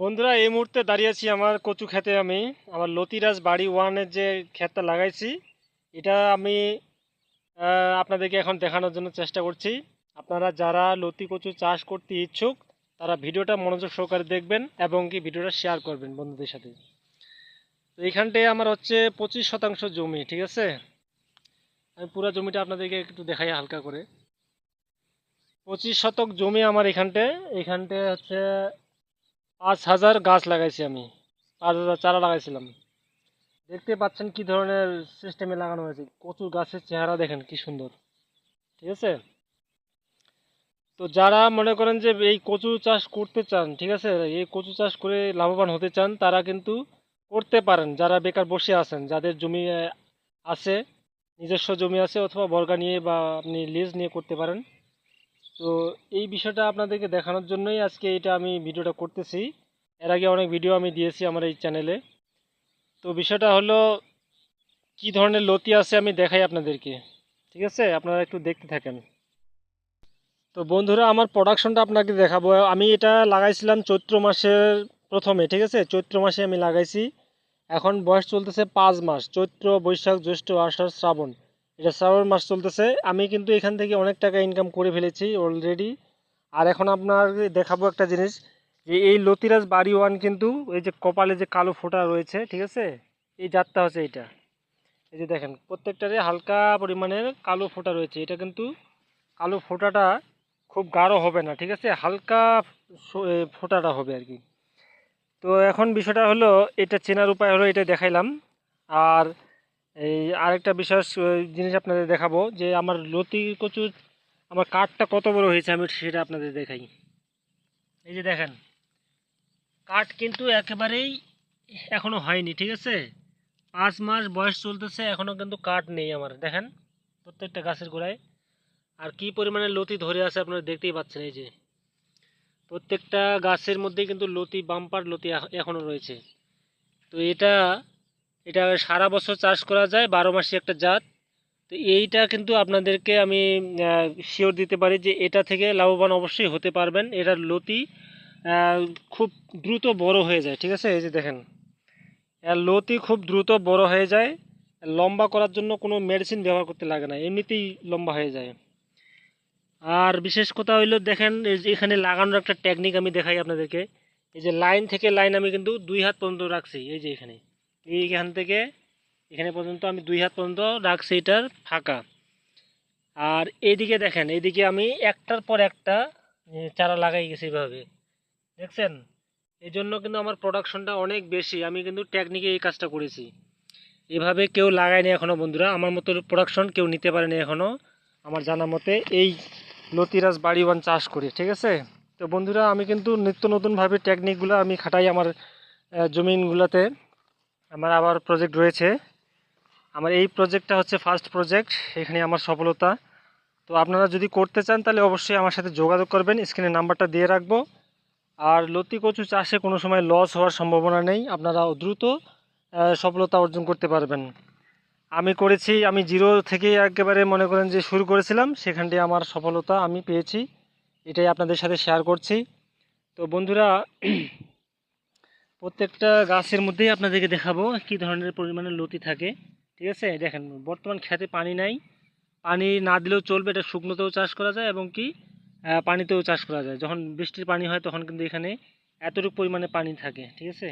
বন্ধুরা, এই মুহূর্তে দাঁড়িয়ে আছি আমার কচু খেতে আমি। আমার লতিরাজ বাড়ি ওয়ানের যে ক্ষেতটা লাগাইছি, এটা আমি আপনাদেরকে এখন দেখানোর জন্য চেষ্টা করছি। আপনারা যারা লতি কচু চাষ করতে ইচ্ছুক, তারা ভিডিওটা মনোযোগ সহকারে দেখবেন এবং কি ভিডিওটা শেয়ার করবেন বন্ধুদের সাথে। তো এইখানটায় আমার হচ্ছে পঁচিশ শতাংশ জমি, ঠিক আছে? আমি পুরো জমিটা আপনাদেরকে একটু দেখাই হালকা করে। পঁচিশ শতক জমি আমার এখানটায়। এখানটায় হচ্ছে পাঁচ হাজার গাছ লাগাইছি আমি, পাঁচ হাজার চারা লাগাইছিলাম। দেখতে পাচ্ছেন কি ধরনের সিস্টেমে লাগানো হয়েছে কচু গাছের চেহারা দেখেন কি সুন্দর। ঠিক আছে? তো যারা মনে করেন যে এই কচু চাষ করতে চান, ঠিক আছে? এই কচু চাষ করে লাভবান হতে চান, তারা কিন্তু করতে পারেন। যারা বেকার বসে আছেন, যাদের জমি আছে, নিজস্ব জমি আছে অথবা বর্গা নিয়ে বা আপনি লিজ নিয়ে করতে পারেন তো এই বিষয়টা আপনাদেরকে দেখানোর জন্যই আজকে এটা আমি ভিডিওটা করতেছি। এর আগে অনেক ভিডিও আমি দিয়েছি আমার এই চ্যানেলে। তো বিষয়টা হলো, কি ধরনের লতি আছে আমি দেখাই আপনাদেরকে, ঠিক আছে? আপনারা একটু দেখতে থাকেন। তো বন্ধুরা, আমার প্রোডাকশনটা আপনাকে দেখাবো। আমি এটা লাগাইছিলাম চৈত্র মাসের প্রথমে, ঠিক আছে? চৈত্র মাসে আমি লাগাইছি। এখন বয়স চলতেছে পাঁচ মাস, চৈত্র, বৈশাখ, জ্যৈষ্ঠ, আষাঢ়, শ্রাবণ। এটা শ্রাবণ মাস চলতেছে। আমি কিন্তু এখান থেকে অনেক টাকা ইনকাম করে ফেলেছি অলরেডি আর এখন আপনার দেখাবো একটা জিনিস। যে এই লতিরাজ বাড়ি ওয়ান কিন্তু এই যে কপালে যে কালো ফোঁটা রয়েছে, ঠিক আছে? এই জাতটা হচ্ছে এটা। এই যে দেখেন প্রত্যেকটারে হালকা পরিমাণের কালো ফোঁটা রয়েছে। এটা কিন্তু কালো ফোঁটাটা খুব গাঢ় হবে না, ঠিক আছে? হালকা ফোঁটাটা হবে আর কি। তো এখন বিষয়টা হলো, এটা চেনার উপায় হলো এটা দেখাইলাম। আর এই আরেকটা বিশেষ জিনিস আপনাদের দেখাবো, যে আমার লতি কচুর, আমার কাঠটা কত বড় হয়েছে আমি সেটা আপনাদের দেখাই। এই যে দেখেন, কাঠ কিন্তু একেবারেই এখনও হয়নি, ঠিক আছে? পাঁচ মাস বয়স চলতেছে, এখনও কিন্তু কাঠ নেই আমার, দেখেন? প্রত্যেকটা গাছের গোড়ায়। আর কি পরিমাণে লতি ধরে আছে আপনারা দেখতেই পাচ্ছেন, এই যে। প্রত্যেকটা গাছের মধ্যে কিন্তু লতি, বাম্পার লতি এখ- এখনও রয়েছে। তো এটা এটা সারা বছর চাষ করা যায়, বারো মাসে একটা জাত। তো এইটা কিন্তু আপনাদেরকে আমি শিওর দিতে পারি যে এটা থেকে লাভবান অবশ্যই হতে পারবেন। এটার লতি খুব দ্রুত বড় হয়ে যায়, ঠিক আছে? এই যে দেখেন। লতি খুব দ্রুত বড় হয়ে যায়। লম্বা করার জন্য কোনো মেডিসিন ব্যবহার করতে লাগে না, এমনিতেই লম্বা হয়ে যায়। আর বিশেষ কথা হইল, দেখেন এখানে লাগানোর একটা টেকনিক আমি দেখাই আপনাদেরকে। এই যে লাইন থেকে লাইন আমি কিন্তু দুই হাত পর্যন্ত রাখছি, এই যে এখানে। এইখান থেকে এখানে পর্যন্ত আমি দুই হাত পর্যন্ত রাখছি এটার ফাঁকা। আর এইদিকে দেখেন, এইদিকে আমি একটার পর একটা চারা লাগাই গেছি এভাবে দেখছেন? এই জন্য কিন্তু আমার প্রোডাকশনটা অনেক বেশি। আমি কিন্তু টেকনিকে এই কাজটা করেছি। এভাবে কেউ লাগায়নি এখনও বন্ধুরা। আমার মতো প্রোডাকশন কেউ নিতে পারেনি এখনও আমার জানা মতে এই লতিরাজ বাড়িওয়ান চাষ করে, ঠিক আছে? তো বন্ধুরা, আমি কিন্তু নিত্য নতুনভাবে টেকনিকগুলো আমি খাটাই আমার জমিনগুলোতে। আমার আবার প্রজেক্ট রয়েছে। আমার এই প্রজেক্টটা হচ্ছে ফার্স্ট প্রজেক্ট এখানে আমার সফলতা। তো আপনারা যদি করতে চান, তাহলে অবশ্যই আমার সাথে যোগাযোগ করবেন স্ক্রিনে নাম্বারটা দিয়ে রাখব। আর লতি কচু চাষে কোনো সময় লস হওয়ার সম্ভাবনা নেই আপনারা দ্রুত সফলতা অর্জন করতে পারবেন। আমি করেছি, আমি জিরো থেকে একেবারে মনে করেন যে শুরু করেছিলাম সেখানটি আমার সফলতা আমি পেয়েছি, এটাই আপনাদের সাথে শেয়ার করছি। তো বন্ধুরা প্রত্যেকটা গাছের মধ্যেই আপনাদেরকে দেখাবো কী ধরনের পরিমাণে লতি থাকে, ঠিক আছে? দেখেন, বর্তমান খেতে পানি নাই। পানি না দিলেও চলবে, এটা শুকনোতেও চাষ করা যায় এবং কি পানিতেও চাষ করা যায়। যখন বৃষ্টির পানি হয়, তখন কিন্তু এখানে এতটুকু পরিমাণে পানি থাকে, ঠিক আছে?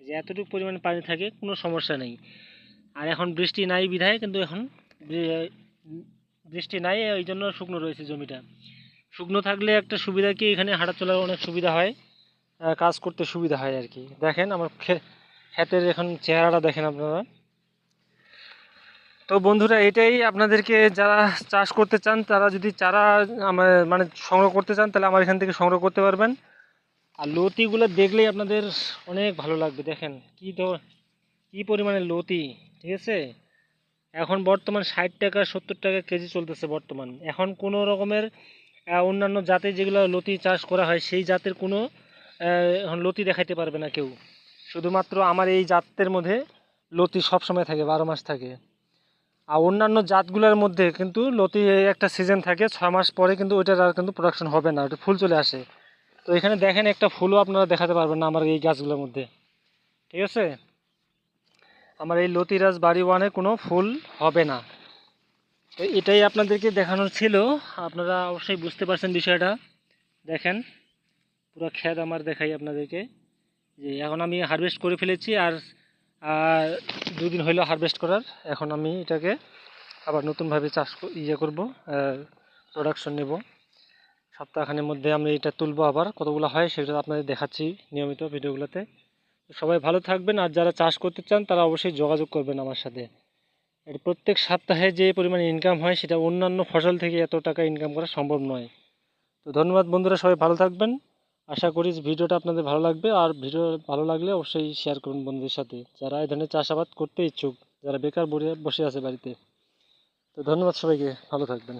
যে এতটুকু পরিমাণে পানি থাকে, কোনো সমস্যা নেই। আর এখন বৃষ্টি নাই বিধায়, কিন্তু এখন বৃষ্টি নাই এই জন্য শুকনো রয়েছে জমিটা। শুকনো থাকলে একটা সুবিধা কি, এখানে হাঁটা চলার অনেক সুবিধা হয়। কাজ করতে সুবিধা হয় আর কি। দেখেন আমার ক্ষেতের এখন চেহারাটা দেখেন আপনারা। তো বন্ধুরা, এটাই আপনাদেরকে যারা চাষ করতে চান, তারা যদি চারা আমার মানে সংগ্রহ করতে চান, তাহলে আমার এখান থেকে সংগ্রহ করতে পারবেন। আর লতিগুলো দেখলেই আপনাদের অনেক ভালো লাগবে। দেখেন কি তো, কি পরিমাণে লতি, ঠিক আছে? এখন বর্তমান ষাট টাকা, সত্তর টাকা কেজি চলতেছে বর্তমান। এখন কোনো রকমের অন্যান্য জাতের যেগুলো লতি চাষ করা হয়, সেই জাতের কোনো লতি দেখাইতে পারবে না কেউ। শুধুমাত্র আমার এই জাতের মধ্যে লতি সবসময় থাকে, বারো মাস থাকে। আর অন্যান্য জাতগুলোর মধ্যে কিন্তু লতি একটা সিজন থাকে, ছয় মাস পরে কিন্তু ওইটার আর কিন্তু প্রোডাকশন হবে না ওটা ফুল চলে আসে। তো এখানে দেখেন একটা ফুলও আপনারা দেখাতে পারবেন না আমার এই গাছগুলোর মধ্যে। ঠিক আছে? আমার এই লতিরাজ বাড়ি ওয়ানে কোনো ফুল হবে না। তো এটাই আপনাদেরকে দেখানোর ছিল। আপনারা অবশ্যই বুঝতে পারছেন বিষয়টা। দেখেন। পুরো ক্ষেত আমার দেখাই আপনাদেরকে। যে এখন আমি হারভেস্ট করে ফেলেছি আর আর দুদিন হইল হারভেস্ট করার। এখন আমি এটাকে আবার নতুনভাবে চাষ ইয়ে করব প্রোডাকশন নেব। সপ্তাহখানের মধ্যে আমি এটা তুলবো আবার, কতগুলো হয় সেটা আপনাদের দেখাচ্ছি নিয়মিত ভিডিওগুলোতে। সবাই ভালো থাকবেন আর যারা চাষ করতে চান তারা অবশ্যই যোগাযোগ করবেন আমার সাথে। এর প্রত্যেক সপ্তাহে যে পরিমাণে ইনকাম হয় সেটা অন্যান্য ফসল থেকে এত টাকা ইনকাম করা সম্ভব নয়। তো ধন্যবাদ বন্ধুরা, সবাই ভালো থাকবেন। আশা করি ভিডিওটা আপনাদের ভালো লাগবে। আর ভিডিও ভালো লাগলে অবশ্যই শেয়ার করুন বন্ধুদের সাথে। যারা এই ধরনের চাষাবাদ করতে ইচ্ছুক, যারা বেকার বসে আছে বাড়িতে। তো ধন্যবাদ সবাইকে। ভালো থাকবেন।